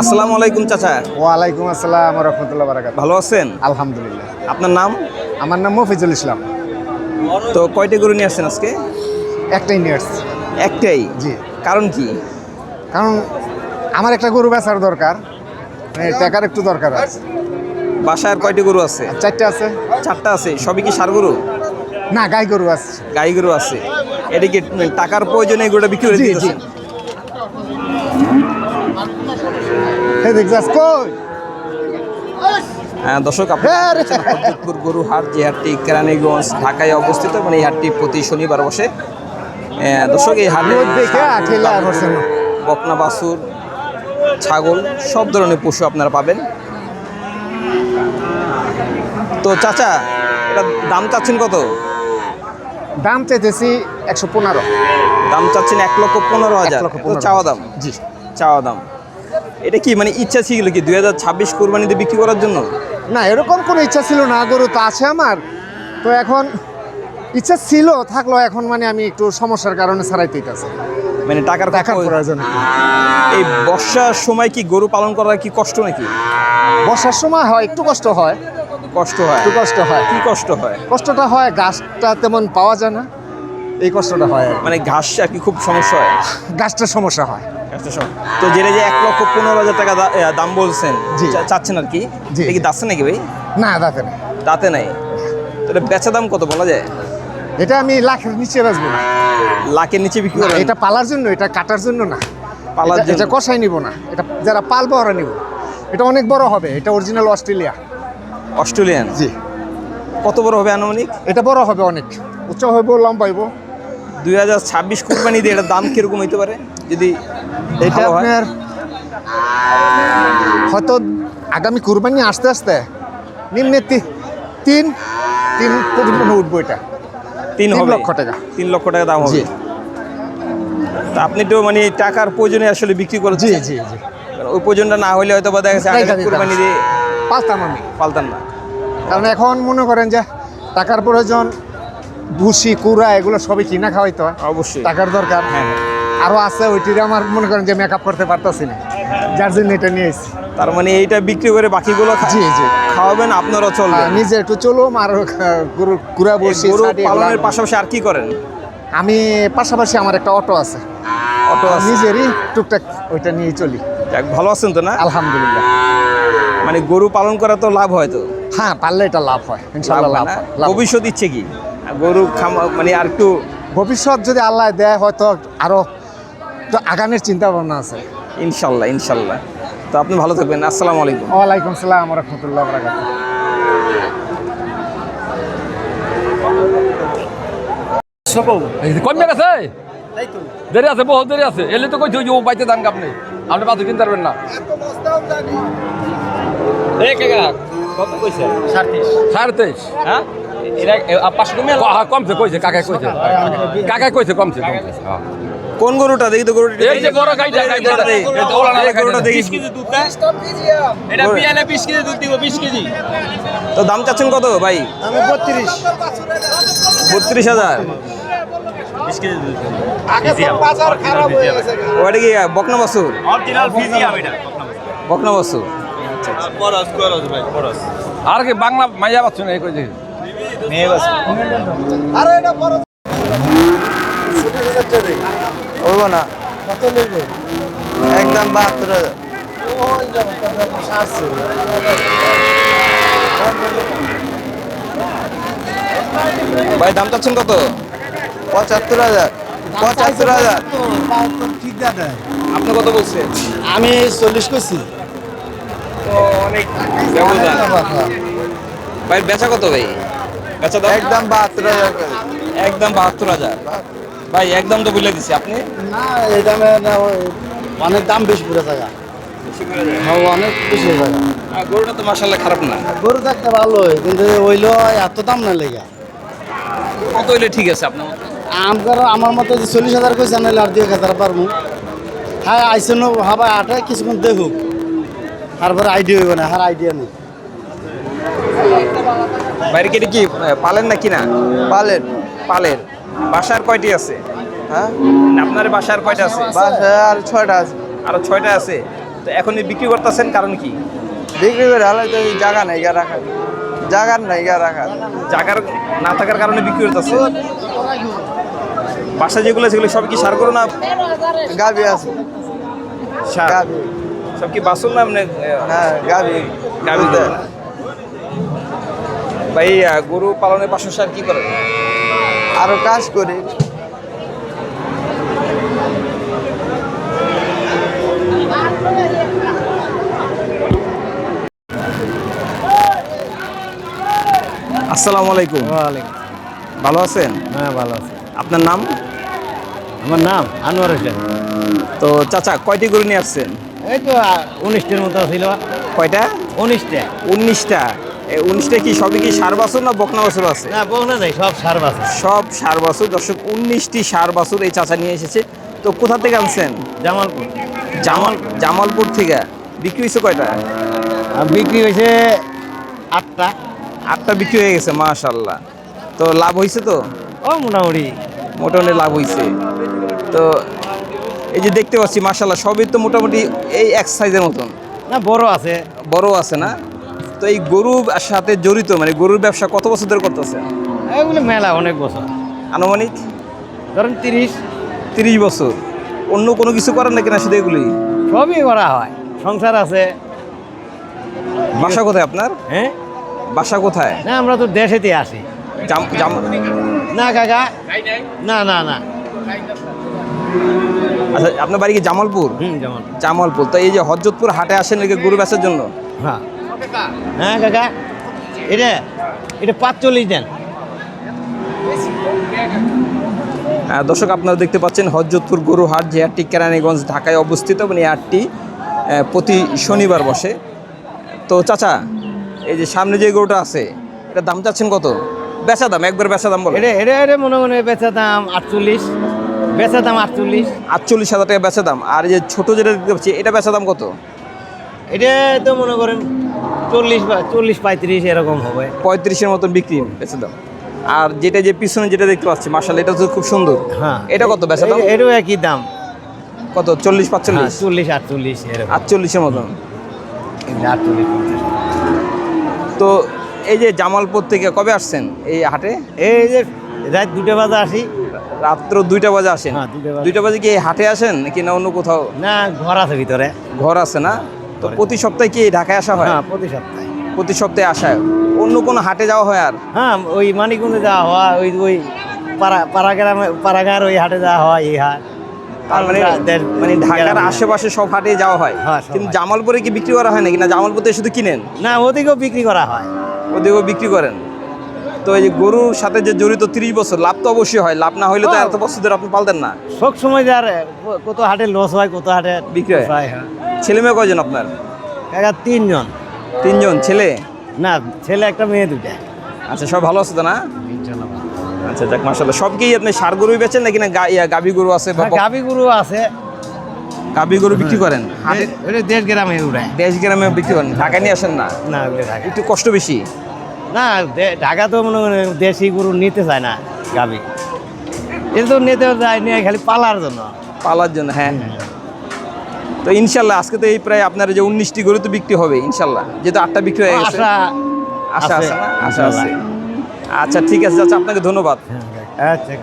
আসসালামু আলাইকুম চাচা। ওয়ালাইকুম আসসালাম রহমতুল্লাহ বারাকাত ভালো আছেন? আলহামদুলিল্লাহ। আপনার নাম? আমার নাম মফিজুল ইসলাম। তো কয়টি গরু নিয়ে আসছেন আজকে? একটা ইন্ডিয়ার্স একটাই? জি। কারণ কি? কারণ আমার একটা গরু বেচার দরকার মানে টাকার একটু দরকার আছে। বাসায় আর কয়টি গরু আছে? চারটে আছে। চারটা আছে। সবই কি সার গরু? না গাই গরু আছে। গাই গরু আছে। এটা কি টাকার প্রয়োজনে গরুটা বিক্রি করে জি, দিতেছেন হে দেখছিস কই হ্যাঁ, দর্শক হ্যাঁ রে। আপনার গরু হাট যে হাটটি কেরানীগঞ্জ ঢাকায় অবস্থিত মানে এই হাটটি প্রতি শনিবার বসে। দর্শক এই হাটে। বকনা বাছুর ছাগল সব ধরনের পশু আপনারা পাবেন। তো চাচা এটা দাম চাচ্ছেন কত? দাম চাইতেছি একশো পনেরো। দাম চাচ্ছেন এক লক্ষ পনেরো হাজার। চাওয়া দাম? জি। চাওয়া দাম। এটা কি মানে ইচ্ছা ছিল কি দুই হাজার ছাব্বিশ কোরবানিতে বিক্রি করার জন্য? না এরকম কোনো ইচ্ছা ছিল না গরু তো আছে আমার। তো এখন ইচ্ছা ছিল থাকল এখন মানে আমি একটু সমস্যার কারণে ছাড়াইতে আছে মানে টাকার কথা- প্রয়োজন এই বর্ষার সময় কি গরু পালন করা কি কষ্ট নাকি? বর্ষার সময় হয় একটু কষ্ট হয়। কষ্ট হয়। একটু কষ্ট হয়। কি কষ্ট হয়? কষ্টটা হয় গাছটা তেমন পাওয়া যায় না। এই কষ্টটা হয় মানে ঘাস আর কি খুব সমস্যা হয়? গাছটার সমস্যা হয়। তো যেটা যে এক লক্ষ পনেরো হাজার টাকা দাম বলছেন চাচ্ছেন আর কি। এটা কি দাচ্ছে নাকি ভাই? না দাঁতে নাই। তো এটা বেচা দাম কত বলা যায়? এটা আমি লাখের নিচে বাঁচবো না। লাখের নিচে বিক্রি না, করেন? এটা পালার জন্য এটা কাটার জন্য না। পালার এটা-। কষাই নিব না। এটা যারা পালবো ওরা নিব। এটা অনেক বড় হবে। এটা অরিজিনাল অস্ট্রেলিয়া। অস্ট্রেলিয়ান? জি। কত বড় হবে আনুমানিক? এটা বড় হবে অনেক। উচ্চ হইব লম্বাইব দুই হাজার ছাব্বিশ কোরবানি দিয়ে এটার দাম কীরকম হইতে পারে? যদি এটা হয়? আপনার হয়তো আগামী কোরবানি আস্তে আস্তে নিম্নে তিন তিন পরিমাণে উঠবো এটা। তিন লক্ষ টাকা। তিন লক্ষ টাকা দাম হবে। তা আপনি তো মানে টাকার প্রয়োজনে আসলে বিক্রি জি করেছেন। জি জি। ওই প্রয়োজনটা না হলে হয়তো বা দেখা দিতাম। কোরবানি দিয়ে পালতাম আমি। পালতাম না। কারণ এখন মনে করেন যে টাকার প্রয়োজন ভুসি কুড়া এগুলো সবই কিনা খাওয়াইতে হয়। অবশ্যই। টাকার দরকার। হ্যাঁ হ্যাঁ। আরও আছে ওইটির আমার মনে করেন যে মেকআপ করতে পারতাছি না। যার জন্য এটা নিয়ে এসেছি তার মানে এইটা বিক্রি করে বাকিগুলো জি জি। খাওয়াবেন আপনারও চলবে। নিজে একটু চলুম আর গরু কুড়া বসি গরু পালনের পাশাপাশি আর কি করেন? আমি পাশাপাশি আমার একটা অটো আছে। অটো আছে। নিজেরই টুকটাক ওইটা নিয়ে চলি। যাক, ভালো আছেন তো না? আলহামদুলিল্লাহ। মানে গরু পালন করা তো লাভ হয় তো? হ্যাঁ পারলে এটা লাভ হয়। হয় লাভ হয়, হয়। ভবিষ্যৎ ইচ্ছে কি? গরু খামা মানে আর একটু ভবিষ্যৎ যদি আল্লাহ দেয় হয়তো আরও একটু আগানের চিন্তা ভাবনা আছে। ইনশাল্লাহ ইনশাল্লাহ। তো আপনি ভালো থাকবেন। আসসালামু আলাইকুম। ওয়ালাইকুম সালাম রহমতুল্লাহ বরাকাত এই কমে গেছে দেরি আছে বহুত দেরি আছে। এলে তো কই যে ও বাইতে দান আপনি। আপনি বাসু কিনতে পারবেন না। সাড়ে তেইশ। হ্যাঁ, কমছে কইছে কাকায় কইছে। কাকায় কইছে কমছে কমছে। হ্যাঁ। কোন গরুটা? দেখি তো গরুটা। এই যে বড় গাইটা গাইটা। দেখি। এই তো ওলা না গরুটা দেখি। এটা বিয়ালে বিশ কেজি দুধ দিব বিশ কেজি। তো দাম চাচ্ছেন কত ভাই? আমি বত্রিশ। বত্রিশ হাজার। বাজার খারাপ হয়ে গেছে ওটা কি বকনা বাসুর অরিজিনাল ফিজিয়াম এটা। বকনা বাসুর বরস করস ভাই বরস আর কি বাংলা মাইয়া পাচ্ছ না এই কইছে মেয়ে বাস আরে এটা বড় হইব না একদম বাহাত্তর হাজার ভাই দাম চাচ্ছেন কত? পঁচাত্তর হাজার। পঁচাত্তর হাজার। ঠিক দাদা আপনি কত বলছেন? আমি চল্লিশ করছি। তো অনেক। ব্যবধান ভাই বেচা কত ভাই? বেচা দাম একদম বাহাত্তর হাজার। একদম বাহাত্তর হাজার। ভাই একদম তো বলে দিছি আপনি? না এই দামে না অনেক দাম বেশি পড়ে থাকা। হ্যাঁ অনেক বেশি হয়ে গরুটা তো মাসাল্লাহ খারাপ না। গরু থাকতে ভালোই কিন্তু ওইলো এত দাম না লেগে। কত হইলে ঠিক আছে আপনার? আমার আমার মতো চল্লিশ হাজার কইছে নাহলে আর দুই এক হাজার পারব। হ্যাঁ আইসেন হাবা আটে কিছুক্ষণ দেখুক। তারপরে আইডিয়া হইব না হ্যাঁ আইডিয়া নেই। বাইরে কেটে কি পালেন না? কিনা পালেন। পালের বাসার কয়টি আছে? হ্যাঁ? আপনার বাসার কয়টা আছে? বাসায় আর ছয়টা আছে। আরও ছয়টা আছে। তো এখন বিক্রি করতেছেন কারণ কি? বিক্রি করে হলে তো জায়গা নাই গা রাখার। জায়গার নাই গা রাখার। জায়গার না থাকার কারণে বিক্রি করতেছে বাসা যেগুলো সেগুলো সব কি সার করো না গাবি আছে। গাবি সব কি বাসন না না গাবি গরু? ভাই গরু পালনের পাশাপাশি আর কি করেন? আরও কাজ করি। আসসালামু আলাইকুম। ভালো আছেন? হ্যাঁ ভালো আছে। আপনার নাম? আমার নাম আনোয়ার হোসেন। তো চাচা কয়টি গরু নিয়ে আসছেন? এই তো উনিশটির মতো ছিল। কয়টা? উনিশটা। উনিশটা। উনিশটা কি সবই কি সার বাছুর না বকনা বাছুর আছে? না বকনা নেই সব সার আছে সব সার বাছুর। দর্শক উনিশটি সার বাছুর এই চাচা নিয়ে এসেছে। তো কোথা থেকে আনছেন? জামালপুর। জামাল জামালপুর থেকে। বিক্রি হয়েছে কয়টা? বিক্রি হয়েছে আটটা। আটটা বিক্রি হয়ে গেছে মাশাল্লাহ তো লাভ হয়েছে তো? ও মোটামুটি। মোটামুটি লাভ হয়েছে। তো এই যে দেখতে পাচ্ছি মাশাল্লাহ সবই তো মোটামুটি এই এক সাইজের মতন। না বড় আছে। বড় আছে না? তো এই গরুর সাথে জড়িত মানে গরুর ব্যবসা কত বছর ধরে করতেছে? এগুলো মেলা অনেক বছর। আনুমানিক? ধরেন তিরিশ। তিরিশ বছর। অন্য কোনো কিছু করেন না কিনা শুধু এগুলি? সবই করা হয়। সংসার আছে। বাসা কোথায় আপনার? হ্যাঁ? বাসা কোথায়? না আমরা তো দেশেতে আসি না কাকা। না না না। আচ্ছা আপনার বাড়ি কি জামালপুর। জামালপুর। তো এই যে হজরতপুর হাটে আসেন নাকি গরু বেচার জন্য? হ্যাঁ। হ্যাঁ কাকা? এটা এটা পাঁচচল্লিশ দেন। আহ, দর্শক আপনারা দেখতে পাচ্ছেন হজরতপুর গরু হাট যে হাটটি কেরানীগঞ্জ ঢাকায় অবস্থিত এবং এই হাটটি প্রতি শনিবার বসে। তো চাচা এই যে সামনে যে গরুটা আছে এটা দাম চাচ্ছেন কত? বেচা দাম একবার বেচা দাম বলে এটা এটা এটা মনে মনে বেচা দাম আটচল্লিশ বেচা দাম আটচল্লিশ। আটচল্লিশ হাজার টাকা বেচা দাম। আর এই যে ছোট যেটা দেখতে পাচ্ছি এটা বেচা দাম কত? এটা তো মনে করেন চল্লিশ বা চল্লিশ পঁয়ত্রিশ এরকম হবে। পঁয়ত্রিশের মতন বিক্রি বেচা দাম আর যেটা যে পিছনে যেটা দেখতে পাচ্ছি মার্শাল এটা তো খুব সুন্দর। হ্যাঁ। এটা কত বেচা দাম এটাও একই দাম। কত? চল্লিশ হ্যাঁ, পাঁচচল্লিশ চল্লিশ আটচল্লিশ এরকম। আটচল্লিশের মতন। আটচল্লিশ তো এই যে জামালপুর থেকে কবে আসছেন এই হাটে? এই যে রাত দুটো বাজে আসি। রাত্র দুইটা বাজে আসেন? হ্যাঁ, দুইটা বাজে। কি হাটে আসেন নাকি না অন্য কোথাও? না ঘর আছে ভিতরে। ঘর আছে না? তো প্রতি সপ্তাহে কি ঢাকায় আসা হয়? হ্যাঁ প্রতি সপ্তাহে। প্রতি সপ্তাহে আসা হয়। অন্য কোনো হাটে যাওয়া হয় আর? হ্যাঁ ওই মানিকগঞ্জে যাওয়া হয় ওই ওই পাড়া পাড়াগ্রামে পাড়াগার ওই হাটে যাওয়া হয় এই হাট। তার মানে মানে ঢাকার আশেপাশে সব হাটে যাওয়া হয়? হ্যাঁ, কিন্তু জামালপুরে কি বিক্রি করা হয় নাকি? না জামালপুর শুধু কিনেন? না ওদিকেও বিক্রি করা হয়। ওদিকেও বিক্রি করেন? তো এই যে গরুর সাথে যে জড়িত তিরিশ বছর লাভ তো অবশ্যই হয়। লাভ না হইলে তো হ্যাঁ। এত বছর ধরে আপনি পালতেন না। সব সময় যার কত হাটে লস হয় কত হাটে বিক্রি হয়? হয় হ্যাঁ ছেলে মেয়ে কয়জন আপনার? কাকা তিনজন। তিনজন ছেলে? না ছেলে একটা মেয়ে দুটা আচ্ছা সব ভালো আছে তো না? আচ্ছা যাক মাসাল্লাহ সব কি আপনি সার গরুই বেচেন নাকি না গাভী গরু আছে বা হ্যাঁ, গাভী গরু আছে। গাভী গরু বিক্রি করেন? এ- এটা দেড় গ্রামে উড়ায়। দেশ গ্রামে বিক্রি করেন? ঢাকা নিয়ে আসেন না? না একটু কষ্ট বেশি? না ঢাকা তো মনে করেন দেশি গরু নিতে চায় না গাভী। এটা তো নিতে যায় নিয়ে খালি পালার জন্য। পালার জন্য হ্যাঁ। হ্যাঁ তো ইনশাল্লাহ আজকে তো এই প্রায় আপনার যে উনিশটি গরু তো বিক্রি হবে ইনশাল্লাহ। যেহেতু আটটা বিক্রি হয়ে গেছে। আশা আশা আছে, আছে আশা আছে। আচ্ছা ঠিক আছে আচ্ছা আপনাকে ধন্যবাদ। আচ্ছা।